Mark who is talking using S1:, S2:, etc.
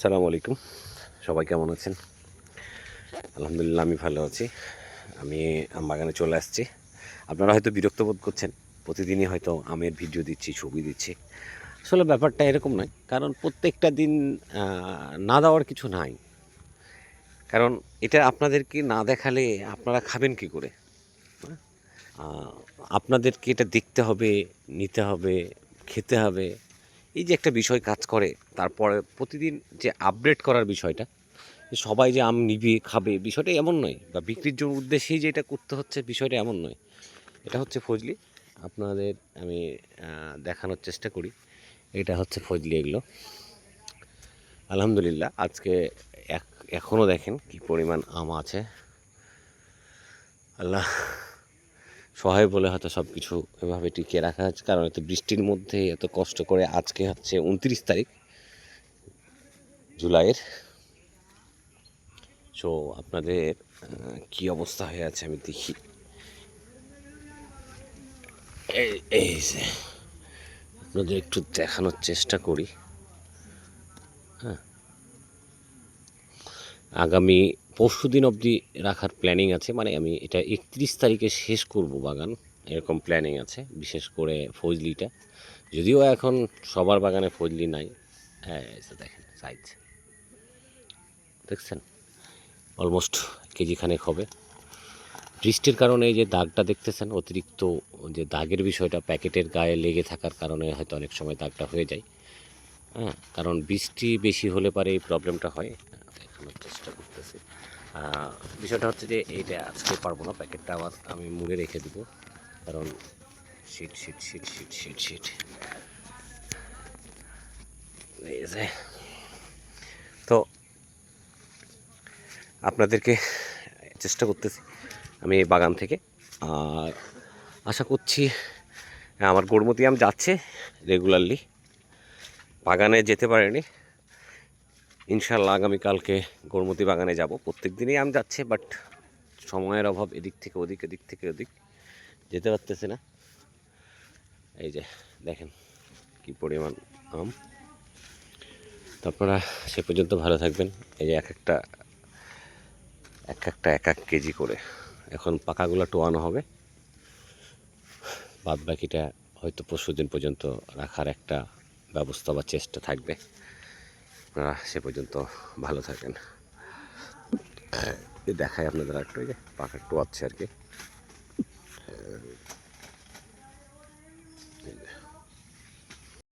S1: সালাম আলাইকুম। সবাই কেমন আছেন? আলহামদুলিল্লাহ, আমি ভালো আছি। আমি বাগানে চলে আসছি। আপনারা হয়তো বিরক্ত বোধ করছেন, প্রতিদিনই হয়তো আমের ভিডিও দিচ্ছি, ছবি দিচ্ছি। আসলে ব্যাপারটা এরকম নয়, কারণ প্রত্যেকটা দিন না দেওয়ার কিছু নাই। কারণ এটা আপনাদেরকে না দেখালে আপনারা খাবেন কি করে? আপনাদেরকে এটা দেখতে হবে, নিতে হবে, খেতে হবে এই যে একটা বিষয় কাজ করে, তারপরে প্রতিদিন যে আপডেট করার বিষয়টা সবাই যে আম নিবে, খাবে, বিষয়টা এমন নয় বা বিক্রির জন্য উদ্দেশ্যেই যে এটা করতে হচ্ছে বিষয়টা এমন নয়। এটা হচ্ছে ফজলি। আপনাদের আমি দেখানোর চেষ্টা করি। এটা হচ্ছে ফজলি এগুলো। আলহামদুলিল্লাহ, আজকে এখনও দেখেন কি পরিমাণ আম আছে। আল্লাহ সহায় বলে হয়তো সব কিছু এভাবে টিকিয়ে রাখা হচ্ছে, কারণ এত বৃষ্টির মধ্যে এত কষ্ট করে আজকে হচ্ছে উনত্রিশ তারিখ, জুলাইয়ের। সো আপনাদের কি অবস্থা হয়ে আছে আমি দেখি। এই- আপনাদের একটু দেখানোর চেষ্টা করি। হ্যাঁ। আগামী পরশু দিন অবধি রাখার প্ল্যানিং আছে মানে আমি এটা একত্রিশ তারিখে শেষ করব বাগান, এরকম প্ল্যানিং আছে, বিশেষ করে ফজলিটা। যদিও এখন সবার বাগানে ফজলি নাই। হ্যাঁ দেখেন সাইজ দেখছেন? অলমোস্ট কেজি খানেক হবে। বৃষ্টির কারণে এই যে দাগটা দেখতেছেন, অতিরিক্ত যে দাগের বিষয়টা প্যাকেটের গায়ে লেগে থাকার কারণে হয়তো অনেক সময় দাগটা হয়ে যায়। হ্যাঁ কারণ বৃষ্টি বেশি হলে পারে এই প্রবলেমটা হয় দেখানোর চেষ্টা করতেছি আহ, বিষয়টা হচ্ছে যে এইটা আজকে পারব না, প্যাকেটটা আবার আমি মুড়ে রেখে দেবো। কারণ sheet sheet sheet sheet sheet sheet. তো আপনাদেরকে চেষ্টা করতেছি আমি এই বাগান থেকে। আর আশা করছি আমার গড়মতি আম যাচ্ছে রেগুলারলি বাগানে যেতে পারেনি। ইনশাল্লাহ আগামীকালকে গড়মতি বাগানে যাব। প্রত্যেক দিনই আম যাচ্ছে বাট সময়ের অভাব এদিক থেকে ওদিক, এদিক থেকে ওদিক। যেতে পারতেছে না। এই যে, দেখেন কি পরিমাণ আম। তারপরে সে পর্যন্ত ভালো থাকবেন। এই যে এক একটা এক একটা, এক এক কেজি করে। এখন পাকাগুলো টোয়ানো হবে। বাদ বাকিটা হয়তো পরশু দিন পর্যন্ত রাখার একটা ব্যবস্থা বা চেষ্টা থাকবে। আপনারা সে পর্যন্ত ভালো থাকেন। দেখায় আপনাদের একটু যে একটু আছে আর কি।